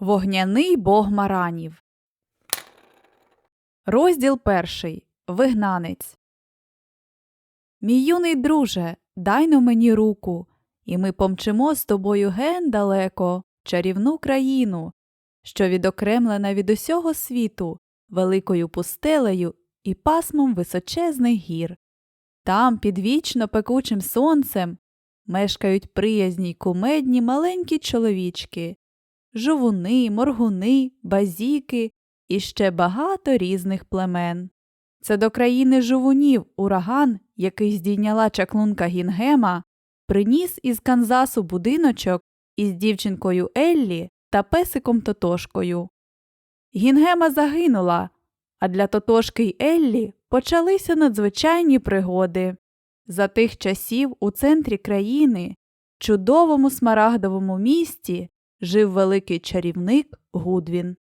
Вогняний бог маранів. Розділ перший. Вигнанець. Мій юний друже, дай но мені руку, і ми помчимо з тобою ген далеко, чарівну країну, що відокремлена від усього світу, великою пустелею і пасмом височезних гір. Там, під вічно пекучим сонцем, мешкають приязні й кумедні маленькі чоловічки, жовуни, моргуни, базіки і ще багато різних племен. Це до країни жовунів ураган, який здійняла чаклунка Гінгема, приніс із Канзасу будиночок із дівчинкою Еллі та песиком Тотошкою. Гінгема загинула, а для Тотошки й Еллі почалися надзвичайні пригоди. За тих часів у центрі країни, чудовому смарагдовому місті, жив великий чарівник Гудвін.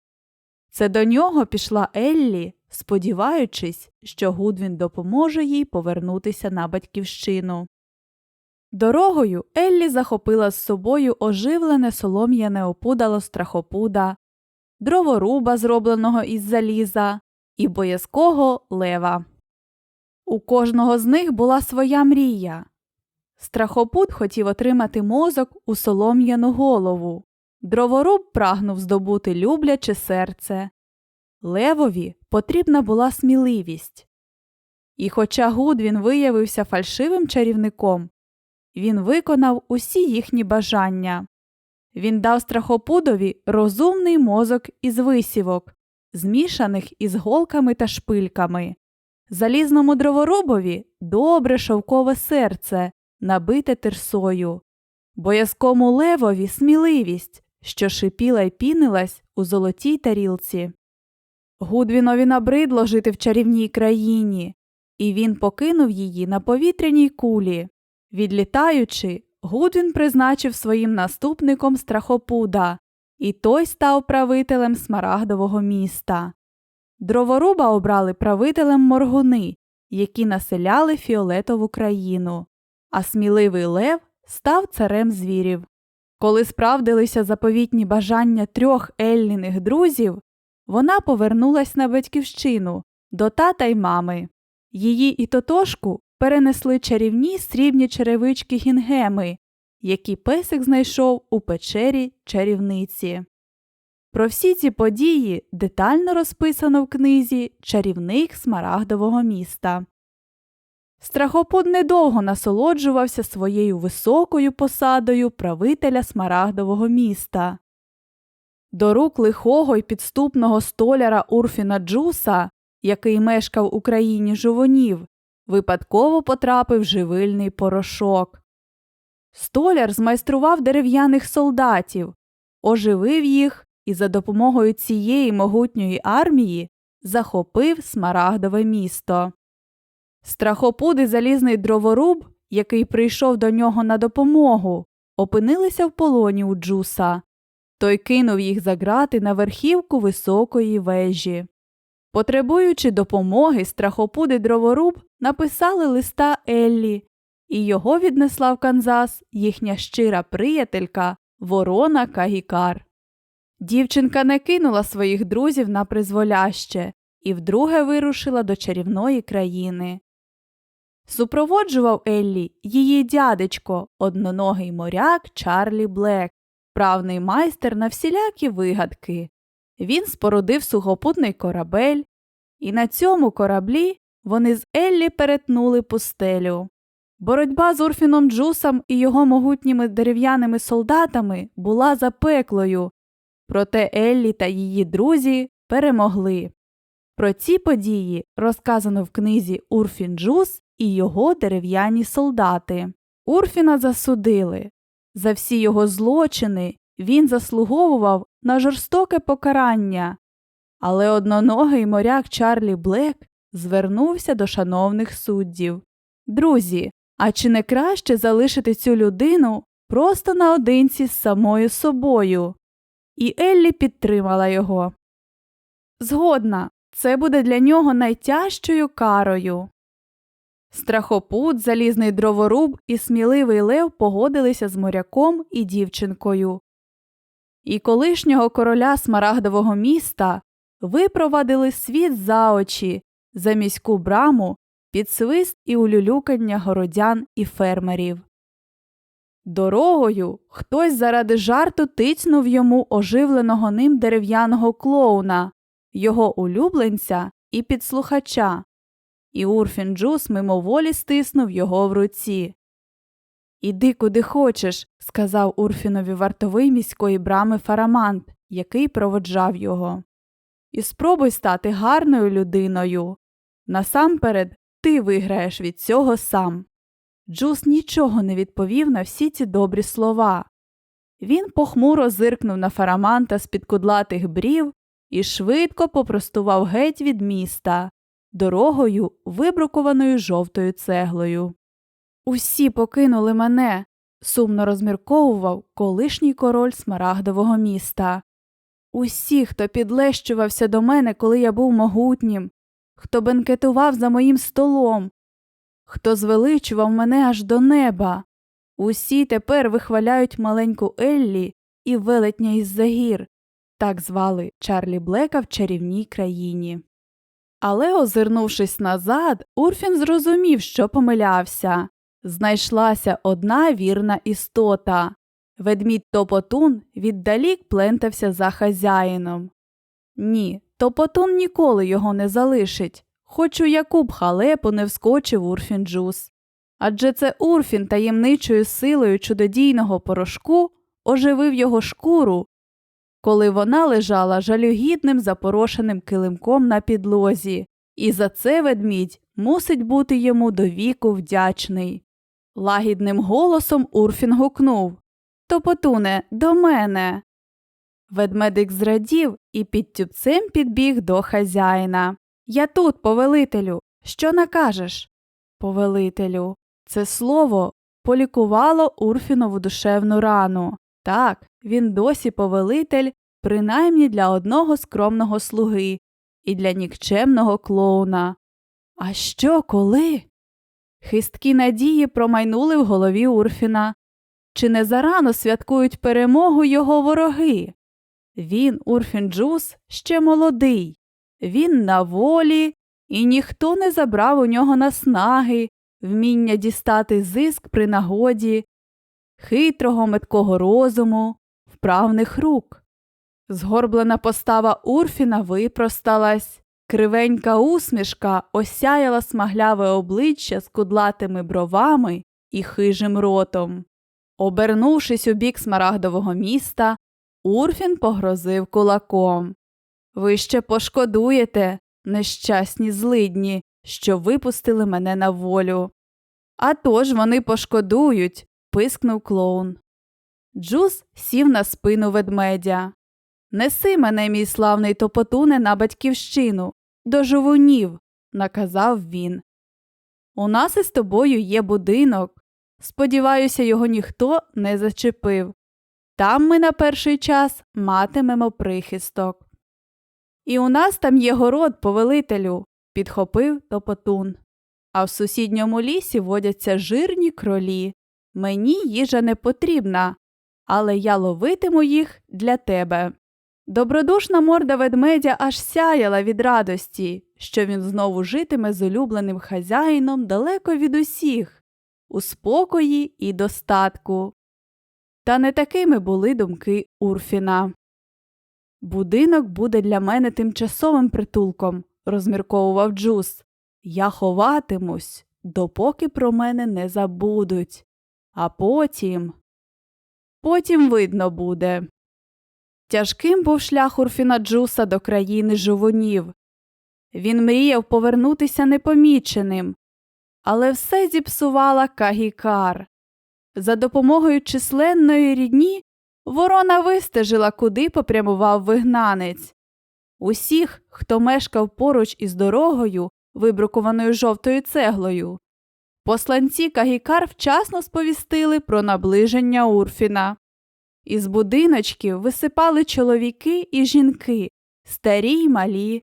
Це до нього пішла Еллі, сподіваючись, що Гудвін допоможе їй повернутися на батьківщину. Дорогою Еллі захопила з собою оживлене солом'яне опудало страхопуда, дроворуба, зробленого із заліза, і боязкого лева. У кожного з них була своя мрія. Страхопуд хотів отримати мозок у солом'яну голову. Дроворуб прагнув здобути любляче серце. Левові потрібна була сміливість. І хоча Гудвін виявився фальшивим чарівником, він виконав усі їхні бажання. Він дав страхопудові розумний мозок із висівок, змішаних із голками та шпильками, залізному дроворубові добре шовкове серце, набите терсою, боязкому левові сміливість, що шипіла й пінилась у золотій тарілці. Гудвінові набридло жити в чарівній країні, і він покинув її на повітряній кулі. Відлітаючи, Гудвін призначив своїм наступником страхопуда, і той став правителем смарагдового міста. Дроворуба обрали правителем моргуни, які населяли фіолетову країну, а сміливий лев став царем звірів. Коли справдилися заповітні бажання трьох Елліних друзів, вона повернулась на батьківщину до тата й мами. Її і тотошку перенесли чарівні срібні черевички гінгеми, які песик знайшов у печері чарівниці. Про всі ці події детально розписано в книзі Чарівник Смарагдового міста. Страхопуд недовго насолоджувався своєю високою посадою правителя Смарагдового міста. До рук лихого й підступного столяра Урфіна Джуса, який мешкав у країні жовунів, випадково потрапив живильний порошок. Столяр змайстрував дерев'яних солдатів, оживив їх і за допомогою цієї могутньої армії захопив Смарагдове місто. Страхопуд і залізний дроворуб, який прийшов до нього на допомогу, опинилися в полоні у Джуса. Той кинув їх за грати на верхівку високої вежі. Потребуючи допомоги, страхопуд і дроворуб написали листа Еллі, і його віднесла в Канзас їхня щира приятелька Ворона Кагікар. Дівчинка не кинула своїх друзів на призволяще і вдруге вирушила до чарівної країни. Супроводжував Еллі її дядечко, одноногий моряк Чарлі Блек, правний майстер на всілякі вигадки. Він спорудив сухопутний корабель, і на цьому кораблі вони з Еллі перетнули пустелю. Боротьба з Урфіном Джусом і його могутніми дерев'яними солдатами була запеклою, проте Еллі та її друзі перемогли. Про ці події розказано в книзі Урфін Джус і його дерев'яні солдати. Урфіна засудили. За всі його злочини він заслуговував на жорстоке покарання, але одноногий моряк Чарлі Блек звернувся до шановних суддів. Друзі, а чи не краще залишити цю людину просто наодинці з самою собою? І Еллі підтримала його. Згодна, це буде для нього найтяжчою карою. Страхопут, залізний дроворуб і сміливий лев погодилися з моряком і дівчинкою. і колишнього короля смарагдового міста випровадили світ за очі, за міську браму, під свист і улюлюкання городян і фермерів. Дорогою хтось заради жарту тицнув йому оживленого ним дерев'яного клоуна, його улюбленця і підслухача, і Урфін Джус мимоволі стиснув його в руці. Іди куди хочеш, сказав Урфінові вартовий міської брами Фарамант, який проводжав його. І спробуй стати гарною людиною. Насамперед ти виграєш від цього сам. Джус нічого не відповів на всі ці добрі слова. Він похмуро зиркнув на фараманта з під кудлатих брів і швидко попростував геть від міста, дорогою, вибрукованою жовтою цеглою. Усі покинули мене, сумно розмірковував колишній король смарагдового міста. Усі, хто підлещувався до мене, коли я був могутнім, хто бенкетував за моїм столом, хто звеличував мене аж до неба. Усі тепер вихваляють маленьку Еллі і велетня із загір, так звали Чарлі Блека в чарівній країні. Але, озирнувшись назад, Урфін зрозумів, що помилявся. Знайшлася одна вірна істота. Ведмідь Топотун віддалік плентався за хазяїном. Ні, Топотун ніколи його не залишить, хоч у яку б халепу не вскочив Урфін Джус. Адже це Урфін таємничою силою чудодійного порошку оживив його шкуру, коли вона лежала жалюгідним запорошеним килимком на підлозі, і за це ведмідь мусить бути йому до віку вдячний. Лагідним голосом Урфін гукнув Топотуне, до мене. Ведмедик зрадів і під тюбцем підбіг до хазяїна. Я тут, повелителю. Що накажеш? Повелителю. Це слово полікувало Урфінову душевну рану. Так, він досі повелитель, принаймні для одного скромного слуги і для нікчемного клоуна. А що коли? Хисткі надії промайнули в голові Урфіна. Чи не зарано святкують перемогу його вороги? Він, Урфін Джус, ще молодий, він на волі, і ніхто не забрав у нього наснаги, вміння дістати зиск при нагоді, хитрого меткого розуму, вправних рук. Згорблена постава Урфіна випросталась, кривенька усмішка осяяла смагляве обличчя з кудлатими бровами і хижим ротом. Обернувшись у бік смарагдового міста, Урфін погрозив кулаком. Ви ще пошкодуєте, нещасні злидні, що випустили мене на волю. «А тож вони пошкодують, пискнув клоун. Джус сів на спину ведмедя. Неси мене, мій славний топотуне, на батьківщину, до жовунів, наказав він. У нас із тобою є будинок. Сподіваюся, його ніхто не зачепив. Там ми на перший час матимемо прихисток. І у нас там є город, повелителю, підхопив топотун. А в сусідньому лісі водяться жирні кролі. Мені їжа не потрібна, але я ловитиму їх для тебе. Добродушна морда ведмедя аж сяяла від радості, що він знову житиме з улюбленим хазяїном далеко від усіх, у спокої і достатку. Та не такими були думки Урфіна. Будинок буде для мене тимчасовим притулком, розмірковував Джус. Я ховатимусь, допоки про мене не забудуть. А потім. Потім видно буде. Тяжким був шлях Урфіна Джуса до країни жовунів. Він мріяв повернутися непоміченим, але все зіпсувала Кагікар. За допомогою численної рідні ворона вистежила, куди попрямував вигнанець. Усіх, хто мешкав поруч із дорогою, вибрукованою жовтою цеглою. Посланці Кагікар вчасно сповістили про наближення Урфіна. Із будиночків висипали чоловіки і жінки, старі й малі,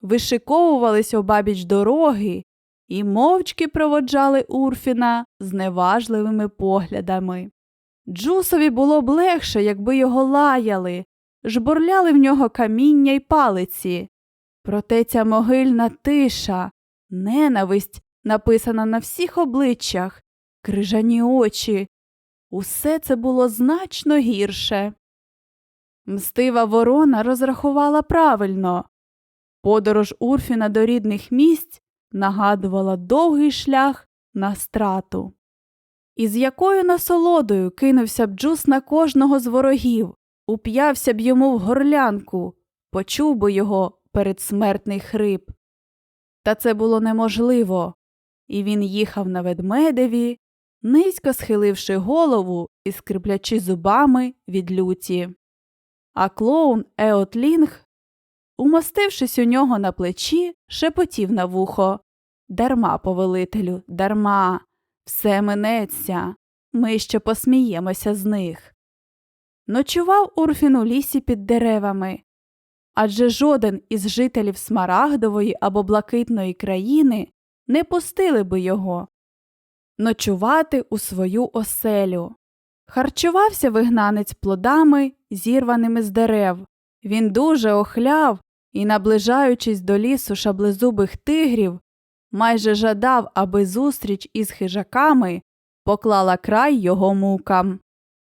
вишиковувались обабіч дороги і мовчки проводжали Урфіна з неважливими поглядами. Джусові було б легше, якби його лаяли, жбурляли в нього каміння й палиці. Проте ця могильна тиша, ненависть, написана на всіх обличчях, крижані очі. Усе це було значно гірше. Мстива ворона розрахувала правильно. Подорож Урфіна до рідних місць нагадувала довгий шлях на страту. І з якою насолодою кинувся б Джус на кожного з ворогів, уп'явся б йому в горлянку, почув би його передсмертний хрип. Та це було неможливо, і він їхав на ведмедеві, низько схиливши голову і скриплячи зубами від люті. А клоун Еотлінг, умостившись у нього на плечі, шепотів на вухо Дарма, повелителю, дарма, все минеться, ми ще посміємося з них. Ночував Урфін у лісі під деревами, адже жоден із жителів Смарагдової або Блакитної країни не пустили би його ночувати у свою оселю. Харчувався вигнанець плодами, зірваними з дерев. Він дуже охляв і, наближаючись до лісу шаблезубих тигрів, майже жадав, аби зустріч із хижаками поклала край його мукам.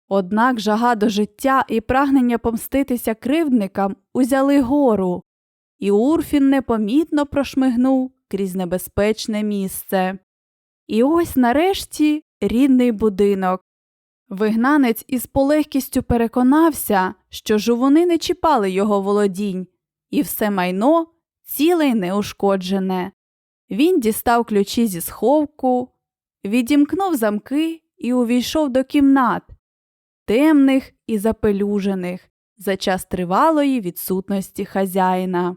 Однак жага до життя і прагнення помститися кривдникам узяли гору, і Урфін непомітно прошмигнув крізь небезпечне місце. І ось нарешті рідний будинок. Вигнанець із полегкістю переконався, що жувуни не чіпали його володінь, і все майно ціле й неушкоджене. Він дістав ключі зі сховку, відімкнув замки і увійшов до кімнат, темних і запелюжених, за час тривалої відсутності хазяїна.